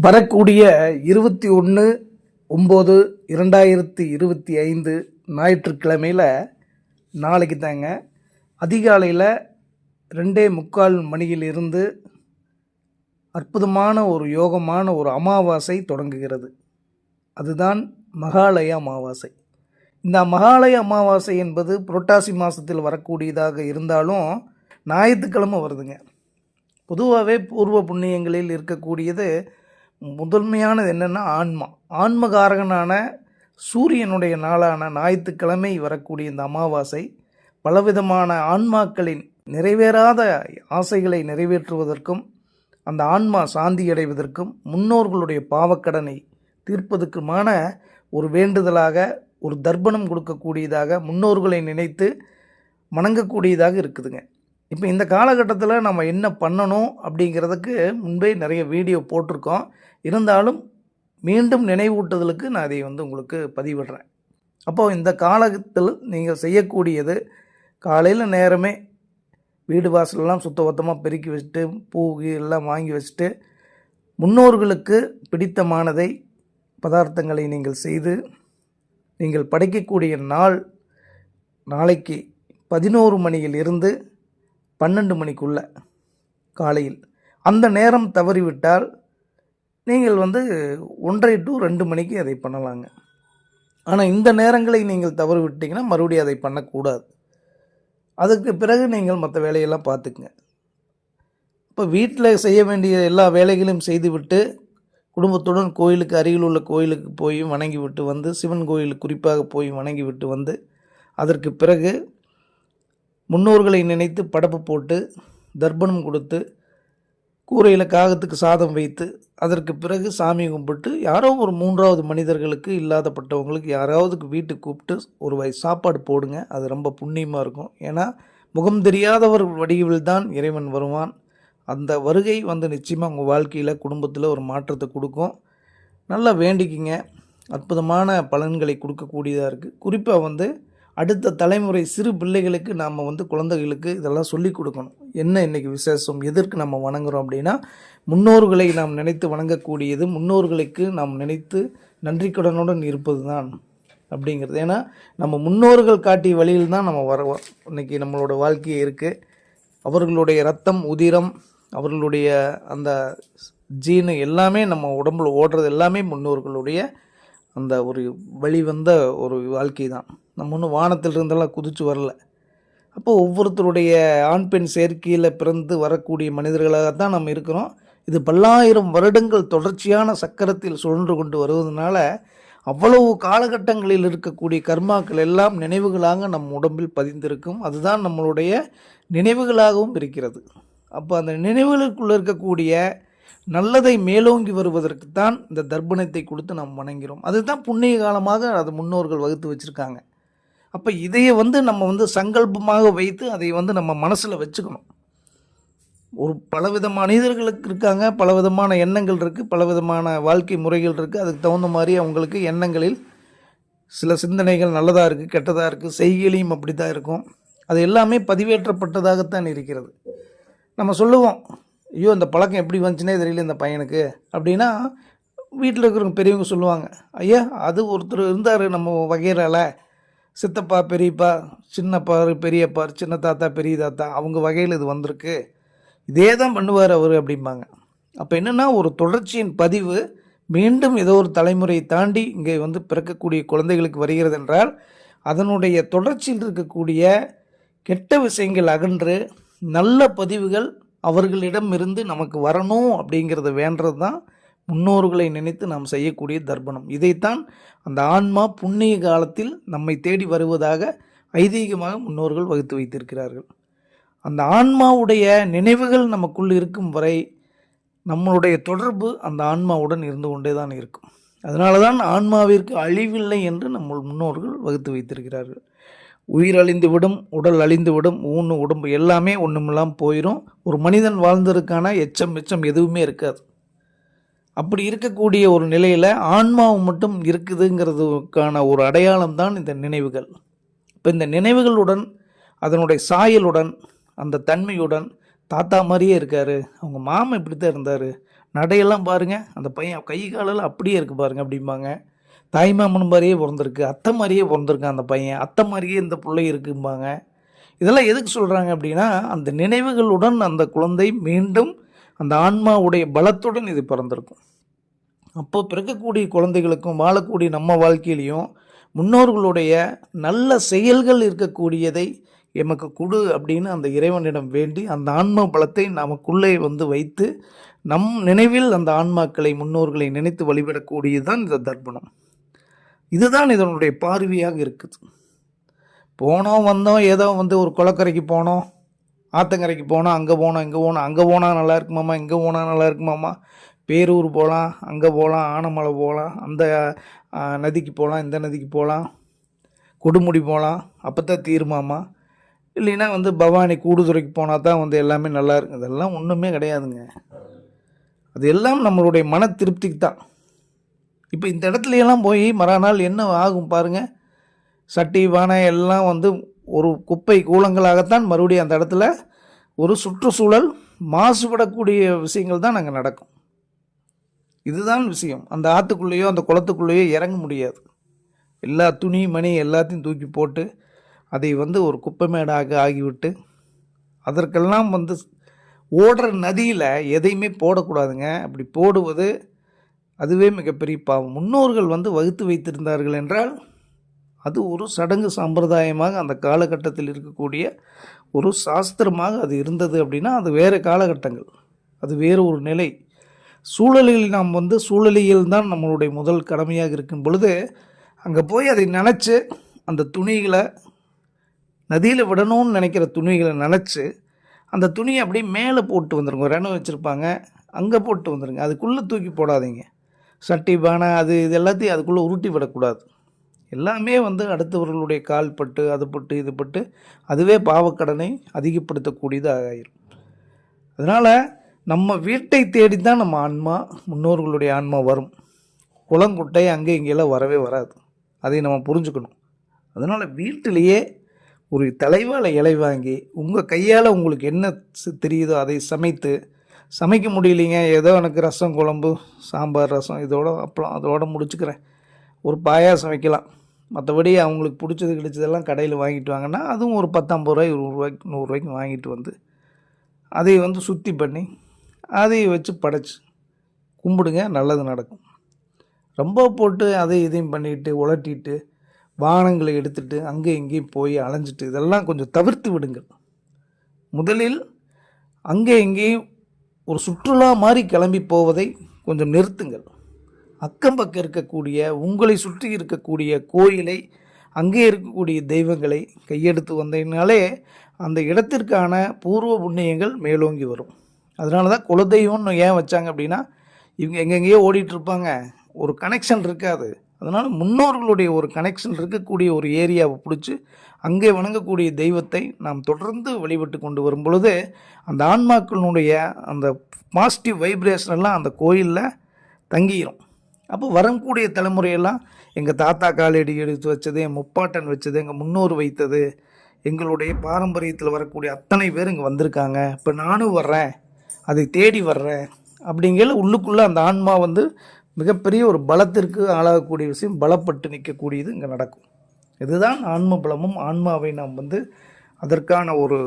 வரக்கூடிய இருபத்தி ஒன்று ஒம்பது இரண்டாயிரத்தி இருபத்தி ஐந்து ஞாயிற்றுக்கிழமையில் நாளைக்கு தாங்க. அதிகாலையில் ரெண்டே முக்கால் மணியிலிருந்து அற்புதமான ஒரு யோகமான ஒரு அமாவாசை தொடங்குகிறது. அதுதான் மகாலய அமாவாசை. இந்த மகாலய அமாவாசை என்பது புரட்டாசி மாதத்தில் வரக்கூடியதாக இருந்தாலும் ஞாயிற்றுக்கிழமை வருதுங்க. பொதுவாகவே பூர்வ புண்ணியங்களில் இருக்கக்கூடியது முதன்மையானது என்னென்னா ஆன்மா. ஆன்மகாரகனான சூரியனுடைய நாளான ஞாயிற்றுக்கிழமை வரக்கூடிய இந்த அமாவாசை பலவிதமான ஆன்மாக்களின் நிறைவேறாத ஆசைகளை நிறைவேற்றுவதற்கும் அந்த ஆன்மா சாந்தி அடைவதற்கும் முன்னோர்களுடைய பாவக்கடனை தீர்ப்பதற்குமான ஒரு வேண்டுதலாக ஒரு தர்ப்பணம் கொடுக்கக்கூடியதாக முன்னோர்களை நினைத்து வணங்கக்கூடியதாக இருக்குதுங்க. இப்போ இந்த காலகட்டத்தில் நம்ம என்ன பண்ணணும் அப்படிங்கிறதுக்கு முன்பே நிறைய வீடியோ போட்டிருக்கோம். இருந்தாலும் மீண்டும் நினைவூட்டுதலுக்கு நான் அதை வந்து உங்களுக்கு பதிவிடுறேன். அப்போது இந்த காலத்தில் நீங்கள் செய்யக்கூடியது காலையில் நேரமே வீடு வாசலெல்லாம் சுத்தபத்தமாக பெருக்கி வச்சுட்டு பூ கீ எல்லாம் வாங்கி வச்சுட்டு முன்னோர்களுக்கு பிடித்தமானதை பதார்த்தங்களை நீங்கள் செய்து நீங்கள் படைக்கக்கூடிய நாள் நாளைக்கு பதினோரு மணியில் இருந்து பன்னெண்டு மணிக்குள்ள காலையில். அந்த நேரம் தவறிவிட்டால் நீங்கள் வந்து ஒன்றரை டு ரெண்டு மணிக்கு அதை பண்ணலாங்க. ஆனால் இந்த நேரங்களை நீங்கள் தவறு விட்டிங்கன்னா மறுபடியும் அதை பண்ணக்கூடாது. அதுக்கு பிறகு நீங்கள் மற்ற வேலையெல்லாம் பார்த்துக்குங்க. இப்போ வீட்டில் செய்ய வேண்டிய எல்லா வேலைகளையும் செய்துவிட்டு குடும்பத்துடன் கோயிலுக்கு அருகில் உள்ள கோயிலுக்கு போய் வணங்கி விட்டு வந்து சிவன் கோயிலுக்கு குறிப்பாக போய் வணங்கி விட்டு வந்து அதற்கு பிறகு முன்னோர்களை நினைத்து படப்பு போட்டு தர்ப்பணம் கொடுத்து கூரையில் காகத்துக்கு சாதம் வைத்து அதற்கு பிறகு சாமி கும்பிட்டு யாரோ ஒரு மூன்றாவது மனிதர்களுக்கு இல்லாதப்பட்டவங்களுக்கு யாராவதுக்கு வீட்டுக்கு கூப்பிட்டு ஒரு வயசு சாப்பாடு போடுங்க. அது ரொம்ப புண்ணியமாக இருக்கும். ஏன்னா முகம் தெரியாதவர் வடிவில் தான் இறைவன் வருவான். அந்த வருகை வந்து நிச்சயமாக உங்கள் வாழ்க்கையில் குடும்பத்தில் ஒரு மாற்றத்தை கொடுக்கும். நல்லா வேண்டிக்கிங்க. அற்புதமான பலன்களை கொடுக்கக்கூடியதாக இருக்குது குறிப்பாக வந்து அடுத்த தலைமுறை சிறு பிள்ளைகளுக்கு நாம் வந்து குழந்தைகளுக்கு இதெல்லாம் சொல்லி கொடுக்கணும். என்ன இன்றைக்கி விசேஷம்? எதற்கு நம்ம வணங்குறோம் அப்படின்னா முன்னோர்களை நாம் நினைத்து வணங்கக்கூடியது முன்னோர்களுக்கு நாம் நினைத்து நன்றிக்கடனுடன் இருப்பது தான் அப்படிங்கிறது. ஏன்னா நம்ம முன்னோர்கள் காட்டிய வழியில் தான் நம்ம வர இன்னைக்கு நம்மளோட வாழ்க்கையே இருக்குது அவர்களுடைய ரத்தம் உதிரம் அவர்களுடைய அந்த ஜீனு எல்லாமே நம்ம உடம்புல ஓடுறது எல்லாமே முன்னோர்களுடைய அந்த ஒரு வெளிவந்த ஒரு வாழ்க்கை தான். நம்ம ஒன்றும் வானத்தில் இருந்தெல்லாம் குதிச்சு வரல. அப்போ ஒவ்வொருத்தருடைய ஆண் பெண் சேர்க்கையில் பிறந்து வரக்கூடிய மனிதர்களாக தான் நம்ம இருக்கிறோம். இது பல்லாயிரம் வருடங்கள் தொடர்ச்சியான சக்கரத்தில் சுழன்று கொண்டு வருவதனால அவ்வளவு காலகட்டங்களில் இருக்கக்கூடிய கர்மாக்கள் எல்லாம் நினைவுகளாக நம் உடம்பில் பதிந்திருக்கும். அதுதான் நம்மளுடைய நினைவுகளாகவும் இருக்கிறது. அப்போ அந்த நினைவுகளுக்குள்ளே இருக்கக்கூடிய நல்லதை மேலோங்கி வருவதற்கு தான் இந்த தர்ப்பணத்தை கொடுத்து நாம் வணங்கிறோம் அதுதான் புண்ணிய காலமாக அது முன்னோர்கள் வகுத்து வச்சுருக்காங்க. அப்போ இதையை வந்து நம்ம வந்து சங்கல்பமாக வைத்து அதை வந்து நம்ம மனசில் வச்சுக்கணும். ஒரு பலவித மனிதர்களுக்கு இருக்காங்க பலவிதமான எண்ணங்கள் இருக்குது பலவிதமான வாழ்க்கை முறைகள் இருக்குது அதுக்கு தகுந்த மாதிரி அவங்களுக்கு எண்ணங்களில் சில சிந்தனைகள் நல்லதாக இருக்குது கெட்டதாக இருக்குது செய்கையிலையும் அப்படி தான் இருக்கும். அது எல்லாமே பதிவேற்றப்பட்டதாகத்தான் இருக்கிறது. நம்ம சொல்லுவோம் ஐயோ இந்த பழக்கம் எப்படி வந்துச்சுனே தெரியல இந்த பையனுக்கு அப்படின்னா வீட்டில் இருக்கிறவங்க பெரியவங்க சொல்லுவாங்க ஐயா அது ஒருத்தர் இருந்தார் நம்ம வகையிறால. சித்தப்பா பெரியப்பா சின்னப்பா பெரியப்பா சின்ன தாத்தா பெரிய தாத்தா அவங்க வகையில் இது வந்திருக்கு. இதே தான் பண்ணுவார் அவர் அப்படிம்பாங்க. அப்போ என்னென்னா ஒரு தொடர்ச்சியின் பதிவு மீண்டும் ஏதோ ஒரு தலைமுறையை தாண்டி இங்கே வந்து பிறக்கக்கூடிய குழந்தைகளுக்கு வருகிறது என்றால் அதனுடைய தொடர்ச்சியில் இருக்கக்கூடிய கெட்ட விஷயங்கள் அகன்று நல்ல பதிவுகள் அவர்களிடம் இருந்து நமக்கு வரணும் அப்படிங்கிறத வேண்டது தான் முன்னோர்களை நினைத்து நாம் செய்யக்கூடிய தர்ப்பணம். இதைத்தான் அந்த ஆன்மா புண்ணிய காலத்தில் நம்மை தேடி வருவதாக ஐதீகமாக முன்னோர்கள் வகுத்து வைத்திருக்கிறார்கள். அந்த ஆன்மாவுடைய நினைவுகள் நமக்குள் இருக்கும் வரை நம்மளுடைய தொடர்பு அந்த ஆன்மாவுடன் இருந்து கொண்டே தான் இருக்கும். அதனால தான் ஆன்மாவிற்கு அழிவில்லை என்று நம்ம முன்னோர்கள் வகுத்து வைத்திருக்கிறார்கள். உயிர் அழிந்து விடும் உடல் அழிந்து விடும் ஊன்னு உடம்பு எல்லாமே ஒன்றுமெல்லாம் போயிடும் ஒரு மனிதன் வாழ்ந்ததுக்கான எச்சம் எச்சம் எதுவுமே இருக்காது. அப்படி இருக்கக்கூடிய ஒரு நிலையில் ஆன்மாவு மட்டும் இருக்குதுங்கிறதுக்கான ஒரு அடையாளம் தான் இந்த நினைவுகள். இப்போ இந்த நினைவுகளுடன் அதனுடைய சாயலுடன் அந்த தன்மையுடன் தாத்தா மாதிரியே இருக்கார். அவங்க மாமா இப்படி தான் இருந்தார். நடையெல்லாம் பாருங்கள் அந்த பையன் கை காலெல்லாம் அப்படியே இருக்குது பாருங்கள் அப்படிம்பாங்க. தாய்மாமன் மாதிரியே பிறந்திருக்கு அத்தை மாதிரியே பிறந்திருக்கான் அந்த பையன் அத்தை மாதிரியே இந்த பிள்ளை இருக்கும்பாங்க. இதெல்லாம் எதுக்கு சொல்கிறாங்க அப்படின்னா அந்த நினைவுகளுடன் அந்த குழந்தை மீண்டும் அந்த ஆன்மாவுடைய பலத்துடன் இது பிறந்திருக்கும். அப்போ பிறக்கக்கூடிய குழந்தைகளுக்கும் வாழக்கூடிய நம்ம வாழ்க்கையிலையும் முன்னோர்களுடைய நல்ல செயல்கள் இருக்கக்கூடியதை எமக்கு கொடு அப்படின்னு அந்த இறைவனிடம் வேண்டி அந்த ஆன்ம பலத்தை நமக்குள்ளே வந்து வைத்து நம் நினைவில் அந்த ஆன்மாக்களை முன்னோர்களை நினைத்து வழிபடக்கூடியது தான் இந்த தர்ப்பணம். இதுதான் இதனுடைய பார்வையாக இருக்குது. போனோம் வந்தோம் ஏதோ வந்து ஒரு குளக்கரைக்கு போனோம் ஆத்தங்கரைக்கு போனோம் அங்கே போனோம் இங்கே போனோம் அங்கே போனால் நல்லா இருக்குமாம்மா இங்கே போனால் நல்லா இருக்குமாம்மா பேரூர் போகலாம் அங்கே போகலாம் ஆனமலை போகலாம் அந்த நதிக்கு போகலாம் இந்த நதிக்கு போகலாம் கொடுமுடி போகலாம் அப்போ தான் தீருமாம்மா. இல்லைன்னா வந்து பவானி கூடுதுறைக்கு போனால் தான் வந்து எல்லாமே நல்லா இருக்கும். இதெல்லாம் ஒன்றுமே கிடையாதுங்க. அது எல்லாம் நம்மளுடைய மன திருப்திக்கு தான். இப்போ இந்த இடத்துலையெல்லாம் போய் மறுநாள் என்ன ஆகும் பாருங்கள் சட்டி பானை எல்லாம் வந்து ஒரு குப்பை கூலங்களாகத்தான் மறுபடியும் அந்த இடத்துல ஒரு சுற்றுச்சூழல் மாசுபடக்கூடிய விஷயங்கள் தான் அங்கே நடக்கும். இதுதான் விஷயம். அந்த ஆற்றுக்குள்ளேயோ அந்த குளத்துக்குள்ளேயோ இறங்க முடியாது. எல்லா துணி மணி எல்லாத்தையும் தூக்கி போட்டு அதை வந்து ஒரு குப்பை மேடாக ஆகிவிட்டு அதற்கெல்லாம் வந்து ஓடுற நதியில் எதையுமே போடக்கூடாதுங்க. அப்படி போடுவது அதுவே மிகப்பெரிய பாவம். முன்னோர்கள் வந்து வகுத்து வைத்திருந்தார்கள் என்றால் அது ஒரு சடங்கு சம்பிரதாயமாக அந்த காலகட்டத்தில் இருக்கக்கூடிய ஒரு சாஸ்திரமாக அது இருந்தது அப்படின்னா அது வேறு காலகட்டங்கள். அது வேறு ஒரு நிலை. சூழலில் நாம் வந்து சூழலியல் தான் நம்மளுடைய முதல் கடமையாக இருக்கும் பொழுது அங்கே போய் அதை நினச்சி அந்த துணிகளை நதியில் விடணும்னு நினைக்கிற துணிகளை நினச்சி அந்த துணியை அப்படியே மேலே போட்டு வந்துருங்க. ஒரு வச்சுருப்பாங்க. அங்கே போட்டு வந்துருங்க. அதுக்குள்ளே தூக்கி போடாதீங்க. சட்டி பானை அது இது எல்லாத்தையும் அதுக்குள்ளே உருட்டி விடக்கூடாது. எல்லாமே வந்து அடுத்தவர்களுடைய கால் பட்டு அது பட்டு இது பட்டு அதுவே பாவக்கடனை அதிகப்படுத்தக்கூடியதாக ஆயிரும். அதனால் நம்ம வீட்டை தேடி தான் நம்ம ஆன்மா முன்னோர்களுடைய ஆன்மா வரும். குளங்குட்டை அங்கே இங்கெல்லாம் வரவே வராது. அதை நம்ம புரிஞ்சுக்கணும். அதனால் வீட்டிலேயே ஒரு தலைவாழை இலை வாங்கி உங்கள் கையால் உங்களுக்கு என்ன தெரியுதோ அதை சமைத்து சமைக்க முடியலைங்க. ஏதோ எனக்கு ரசம் குழம்பு சாம்பார் ரசம் இதோட அப்பளம் அதோட முடிச்சுக்கிறேன். ஒரு பாயாசம் வைக்கலாம். மற்றபடி அவங்களுக்கு பிடிச்சது கிடைச்சதெல்லாம் கடையில் வாங்கிட்டு வாங்கன்னா அதுவும் ஒரு பத்தம்பது ரூபாய் ஒரு ரூபாய்க்கு நூறுரூவாய்க்கு வாங்கிட்டு வந்து அதை வந்து சுத்தி பண்ணி அதை வச்சு படைச்சு கும்பிடுங்க. நல்லது நடக்கும். ரொம்ப போட்டு அதை இதையும் பண்ணிட்டு உலட்டிட்டு வாகனங்களை எடுத்துட்டு அங்கே இங்கேயும் போய் அலைஞ்சிட்டு இதெல்லாம் கொஞ்சம் தவிர்த்து விடுங்கள். முதலில் அங்கே இங்கேயும் ஒரு சுற்றுலா மாதிரி கிளம்பி போவதை கொஞ்சம் நிறுத்துங்கள். அக்கம் பக்கம் இருக்கக்கூடிய உங்களை சுற்றி இருக்கக்கூடிய கோயிலை அங்கே இருக்கக்கூடிய தெய்வங்களை கையெடுத்து வந்தீங்கனாலே அந்த இடத்திற்கான பூர்வ புண்ணியங்கள் மேலோங்கி வரும். அதனால தான் குலதெய்வம்னு ஏன் வச்சாங்க அப்படின்னா இவங்க எங்கெங்கேயோ ஓடிட்டுருப்பாங்க ஒரு கனெக்ஷன் இருக்காது. அதனால் முன்னோர்களுடைய ஒரு கனெக்ஷன் இருக்கக்கூடிய ஒரு ஏரியாவை பிடிச்சி அங்கே வணங்கக்கூடிய தெய்வத்தை நாம் தொடர்ந்து வழிபட்டு கொண்டு வரும் பொழுது அந்த ஆன்மாக்களினுடைய அந்த பாசிட்டிவ் வைப்ரேஷன் எல்லாம் அந்த கோயிலில் தங்கிடும் அப்போ வரக்கூடிய தலைமுறையெல்லாம் எங்கள் தாத்தா காலடி எடுத்து வச்சது என் முப்பாட்டன் வச்சது எங்கள் முன்னோர் வைத்தது எங்களுடைய பாரம்பரியத்தில் வரக்கூடிய அத்தனை பேர் இங்கே வந்திருக்காங்க. இப்போ நானும் வர்றேன் அதை தேடி வர்றேன் அப்படிங்கிற உள்ளுக்குள்ளே அந்த ஆன்மா வந்து மிகப்பெரிய ஒரு பலத்திற்கு ஆளாகக்கூடிய விஷயம் பலப்பட்டு நிற்கக்கூடியது இங்கே நடக்கும். இதுதான் ஆன்ம பலமும் ஆன்மாவை நாம் வந்து அதற்கான ஒரு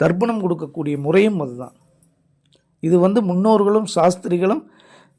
தர்ப்பணம் கொடுக்கக்கூடிய முறையும் அதுதான். இது வந்து முன்னோர்களும் சாஸ்திரிகளும்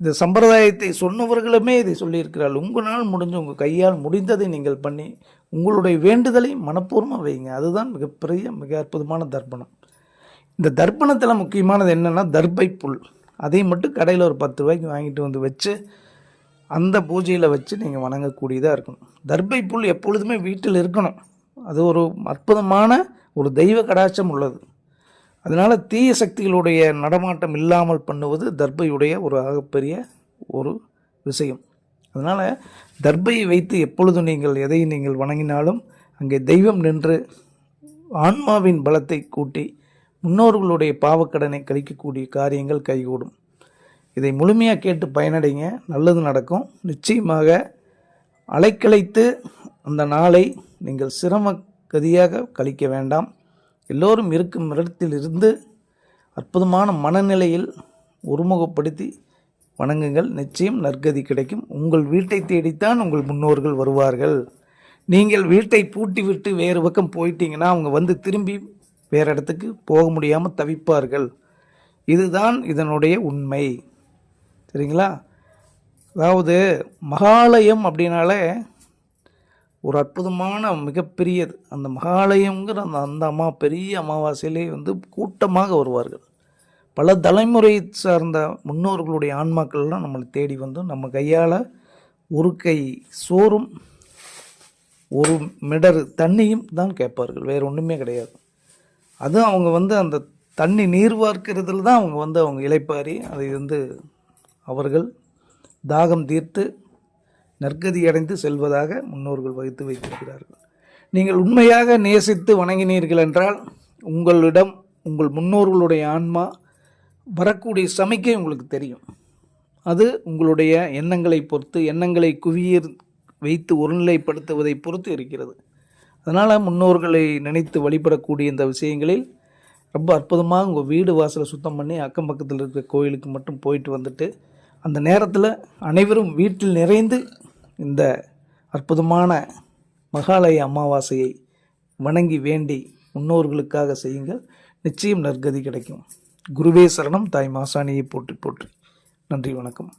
இந்த சம்பிரதாயத்தை சொன்னவர்களுமே இதை சொல்லியிருக்கிறார்கள். உங்களால் முடிஞ்ச உங்கள் கையால் முடிந்ததை நீங்கள் பண்ணி உங்களுடைய வேண்டுதலை மனப்பூர்வமாக வைங்க. அதுதான் மிகப்பெரிய மிக அற்புதமான தர்ப்பணம். இந்த தர்ப்பணத்தில் முக்கியமானது என்னென்னா தர்பை புல் அதை மட்டும் கடையில் ஒரு பத்து ரூபாய்க்கு வாங்கிட்டு வந்து வச்சு அந்த பூஜையில் வச்சு நீங்கள் வணங்கக்கூடியதாக இருக்கணும். தர்பை புல் எப்பொழுதுமே வீட்டில் இருக்கணும். அது ஒரு அற்புதமான ஒரு தெய்வ கடாட்சம் உள்ளது. அதனால் தீய சக்திகளுடைய நடமாட்டம் இல்லாமல் பண்ணுவது தர்பையுடைய ஒரு ஆகப்பெரிய ஒரு விஷயம். அதனால் தர்பையை வைத்து எப்பொழுதும் நீங்கள் எதை நீங்கள் வணங்கினாலும் அங்கே தெய்வம் நின்று ஆன்மாவின் பலத்தை கூட்டி முன்னோர்களுடைய பாவக்கடனை கழிக்கக்கூடிய காரியங்கள் கைகூடும். இதை முழுமையாக கேட்டு பயனடைங்க. நல்லது நடக்கும். நிச்சயமாக அலைக்கழைத்து அந்த நாளை நீங்கள் சிரம கதியாக கழிக்க வேண்டாம். எல்லோரும் இருக்கும் இடத்திலிருந்து அற்புதமான மனநிலையில் ஒருமுகப்படுத்தி வணங்குங்கள். நிச்சயம் நற்கதி கிடைக்கும். உங்கள் வீட்டை தேடித்தான் உங்கள் முன்னோர்கள் வருவார்கள். நீங்கள் வீட்டை பூட்டிவிட்டு வேறு பக்கம் போயிட்டீங்கன்னா அவங்க வந்து திரும்பி வேறு இடத்துக்கு போக முடியாமல் தவிப்பார்கள். இதுதான் இதனுடைய உண்மை. சரிங்களா? அதாவது மகாலயம் அப்படின்னாலே ஒரு அற்புதமான மிகப்பெரியது. அந்த மகாலயங்கிற அந்த அந்த அம்மா பெரிய அமாவாசையிலே வந்து கூட்டமாக வருவார்கள். பல தலைமுறை சார்ந்த முன்னோர்களுடைய ஆன்மாக்கள்லாம் நம்மளை தேடி வந்து நம்ம கையால் ஒரு கை சோறும் ஒரு மிடர் தண்ணியும் தான் கேட்பார்கள். வேறு ஒன்றுமே கிடையாது. அதுவும் அவங்க வந்து அந்த தண்ணி நீர் வார்க்கிறதுல தான் அவங்க வந்து அவங்க இழைப்பாரி அதை வந்து அவர்கள் தாகம் தீர்த்து நற்கதி அடைந்து செல்வதாக முன்னோர்கள் வகுத்து வைத்திருக்கிறார்கள். நீங்கள் உண்மையாக நேசித்து வணங்கினீர்கள் என்றால் உங்களிடம் உங்கள் முன்னோர்களுடைய ஆன்மா வரக்கூடிய சமைக்கை உங்களுக்கு தெரியும். அது உங்களுடைய எண்ணங்களை பொறுத்து எண்ணங்களை குவியர் வைத்து ஒருநிலைப்படுத்துவதை பொறுத்து இருக்கிறது. அதனால் முன்னோர்களை நினைத்து வழிபடக்கூடிய இந்த விஷயங்களில் ரொம்ப அற்புதமாக உங்கள் வீடு வாசலை சுத்தம் பண்ணி அக்கம் பக்கத்தில் இருக்கிற கோயிலுக்கு மட்டும் போயிட்டு வந்துட்டு அந்த நேரத்தில் அனைவரும் வீட்டில் நிறைந்து இந்த அற்புதமான மகாலய அமாவாசையை வணங்கி வேண்டி முன்னோர்களுக்காக செய்யுங்கள். நிச்சயம் நற்கதி கிடைக்கும். குருவே சரணம். தாய் மாசாணியை போற்றி போற்றி. நன்றி வணக்கம்.